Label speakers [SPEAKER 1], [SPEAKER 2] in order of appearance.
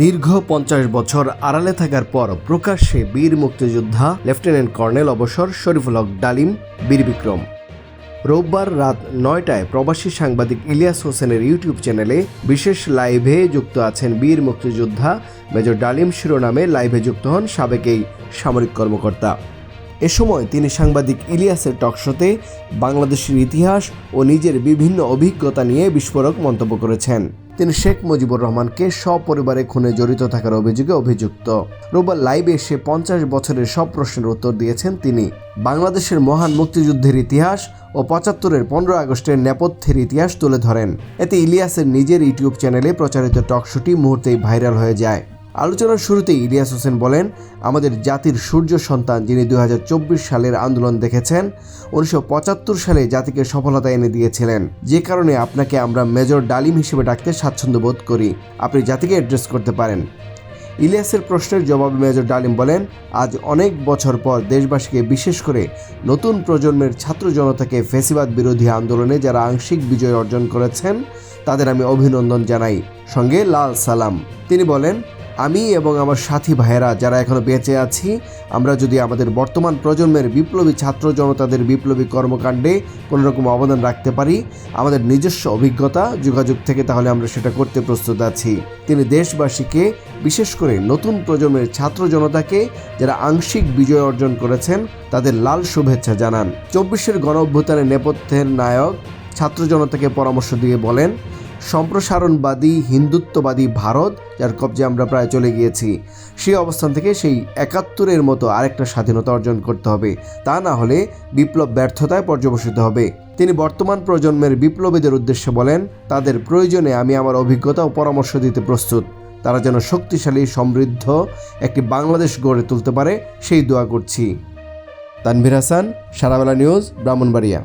[SPEAKER 1] দীর্ঘ পঞ্চাশ বছর আড়ালে থাকার পর প্রকাশ্যে বীর মুক্তিযোদ্ধা লেফটেন্যান্ট কর্নেল অবসর শরীফুল হক ডালিম, বীর বিক্রম। রোববার রাত নয়টায় প্রবাসী সাংবাদিক ইলিয়াস হোসেনের ইউটিউব চ্যানেলে বিশেষ লাইভে যুক্ত আছেন বীর মুক্তিযোদ্ধা মেজর ডালিম শিরোনামে লাইভে যুক্ত হন সাবেক এই সামরিক কর্মকর্তা। এ সময় তিনি সাংবাদিক ইলিয়াসের টকশোতে বাংলাদেশের ইতিহাস ও নিজের বিভিন্ন অভিজ্ঞতা নিয়ে বিস্ফোরক মন্তব্য করেছেন। তিনি শেখ মুজিবুর রহমানকে সপরিবারে খুনে জড়িত থাকার অভিযোগে অভিযুক্ত। রোববার লাইভে এসে পঞ্চাশ বছরের সব প্রশ্নের উত্তর দিয়েছেন তিনি। বাংলাদেশের মহান মুক্তিযুদ্ধের ইতিহাস ও পঁচাত্তরের পনেরো আগস্টের নেপথ্যের ইতিহাস তুলে ধরেন। এতে ইলিয়াসের নিজের ইউটিউব চ্যানেলে প্রচারিত টকশোটি মুহূর্তেই ভাইরাল হয়ে যায়। আলোচনার শুরুতেই ইলিয়াস হোসেন বলেন, আমাদের জাতির সূর্য সন্তান যিনি দু হাজার চব্বিশ সালের আন্দোলন দেখেছেন, উনিশশো পঁচাত্তর সালে জাতিকে সফলতা এনে দিয়েছিলেন। যে কারণে আপনাকে আমরা মেজর ডালিম হিসেবে ডাকতে স্বাচ্ছন্দ্য বোধ করি। আপনি জাতিকে অ্যাড্রেস করতে পারেন। ইলিয়াসের প্রশ্নের জবাবে মেজর ডালিম বলেন, আজ অনেক বছর পর দেশবাসীকে বিশেষ করে নতুন প্রজন্মের ছাত্র জনতাকে ফেসিবাদ বিরোধী আন্দোলনে যারা আংশিক বিজয় অর্জন করেছেন, তাদের আমি অভিনন্দন জানাই। সঙ্গে লাল সালাম। তিনি বলেন আমি এবং আমার সাথী ভাইয়েরা যারা এখনও বেঁচে আছি, আমরা যদি আমাদের বর্তমান প্রজন্মের বিপ্লবী ছাত্র জনতাদের বিপ্লবী কর্মকাণ্ডে কোনোরকম অবদান রাখতে পারি, আমাদের নিজস্ব অভিজ্ঞতা যোগাযোগ থেকে তাহলে আমরা সেটা করতে প্রস্তুত আছি। তিনি দেশবাসীকে, বিশেষ করে নতুন প্রজন্মের ছাত্র জনতাকে, যারা আংশিক বিজয় অর্জন করেছেন, তাদের লাল শুভেচ্ছা জানান। চব্বিশের গণ অভ্যুত্থানের নেপথ্যের নায়ক ছাত্র জনতাকে পরামর্শ দিয়ে বলেন সম্প্রসারণবাদী, হিন্দুত্ববাদী ভারত, যার কবজে আমরা প্রায় চলে গিয়েছি। সেই অবস্থান থেকে সেই একাত্তরের মতো আরেকটা স্বাধীনতা অর্জন করতে হবে। তা না হলে বিপ্লব ব্যর্থতায় পর্যবসিত হবে। তিনি বর্তমান প্রজন্মের বিপ্লবীদের উদ্দেশ্যে বলেন, তাদের প্রয়োজনে আমি আমার অভিজ্ঞতা ও পরামর্শ দিতে প্রস্তুত। তারা যেন শক্তিশালী, সমৃদ্ধ একটি বাংলাদেশ গড়ে তুলতে পারে, সেই দোয়া করছি। তানভীর হাসান, সারাবেলা নিউজ, ব্রাহ্মণবাড়িয়া।